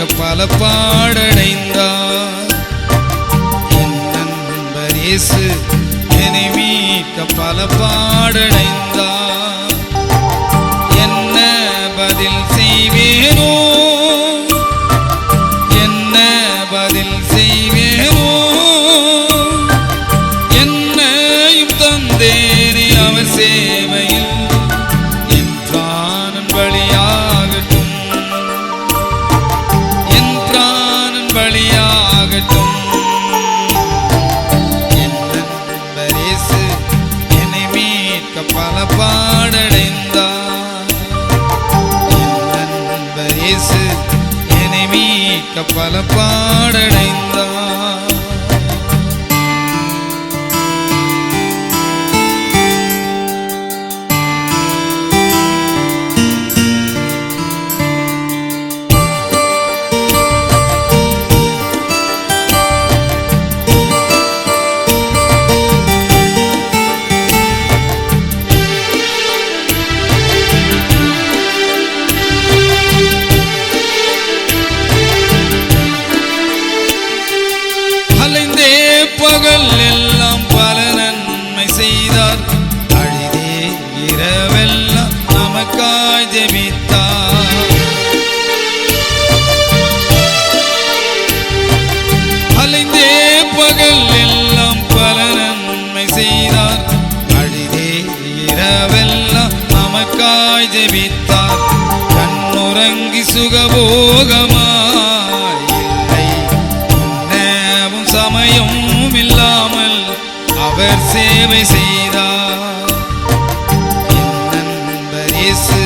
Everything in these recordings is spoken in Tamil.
மீட்க பல பாடடைந்தார் என் நண்பர் என்னை மீட்க பல பாடடைந்தார் இயேசு என்னை மீட்க பல பாடடைந்தார் பகல் எல்லாம் பல நன்மை செய்தார். அழிதே இரவெல்லாம் நமக்காய் ஜெபித்தார். கண்ணுறங்கி சுகபோகமாய் இல்லை. உண்ணவும் சமயம் இல்லாமல் அவர் சேவை செய்தார். என் நண்பர் இயேசு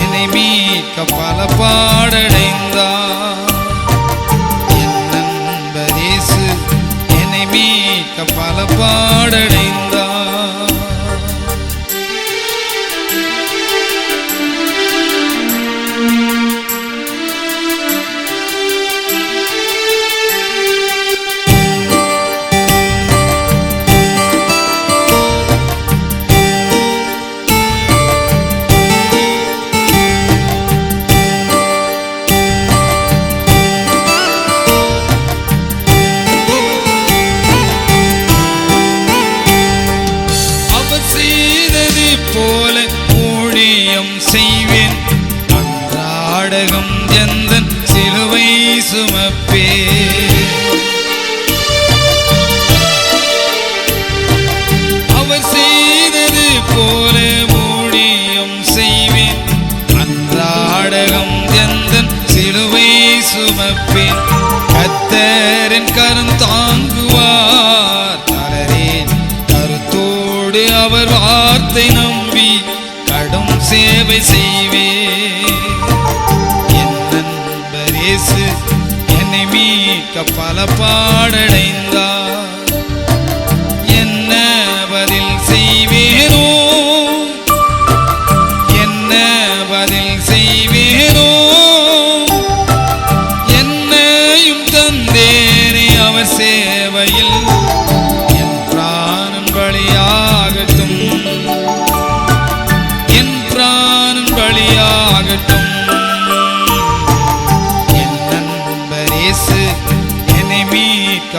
என்னை மீட்க பல பாடடைந்தார். செய்தது போல ஊழியம் செய்வேன். அன்றாடகம் எந்தன் சிலுவை சுமப்பே? அவர் செய்தது போல கேட்க பல பாடடைந்தார்.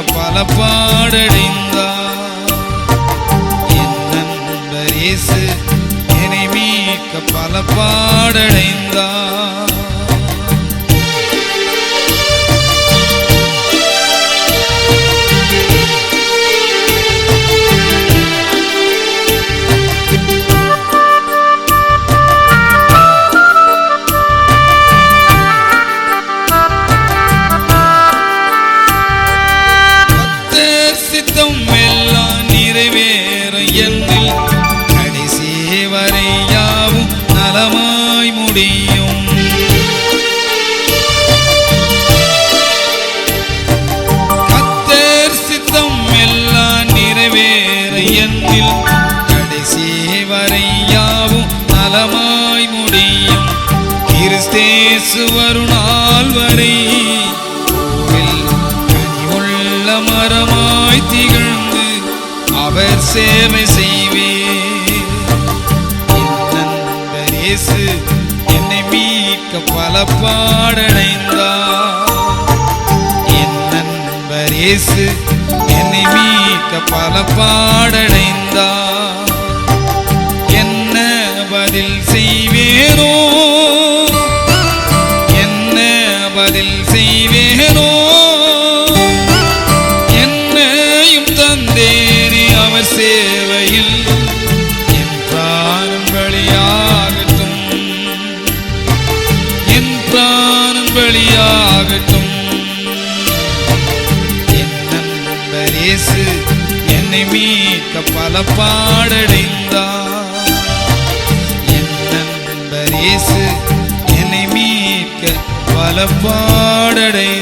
பல பாடடைந்தார் என் நண்பர் இயேசு என்னை மீட்க பல பாடடைந்தார் நிறைவேற என்னில் கடைசி வரை யாவும் நலமாய் முடியும். கிறிஸ்தேசு வரும் வரை கோவில் மரமாய் திகழ்ந்து அவர் சேவை செய்வேன். இயேசு என்னை மீட்க பல பாடடைந்தார் இயேசு என்னை மீட்க பல பாடடைந்தா. என்ன பதில் செய்வேனோ? என்ன பதில் செய்வேனோ? என்னையும் தந்தேனே அவர் சேவையில். என் பிராணம் பலியாகட்டும். என் பிராணம் பலியாகட்டும் பல பாடடைந்தார் என் நண்பர் இயேசு என்னை மீட்க பல பாடடைந்தார்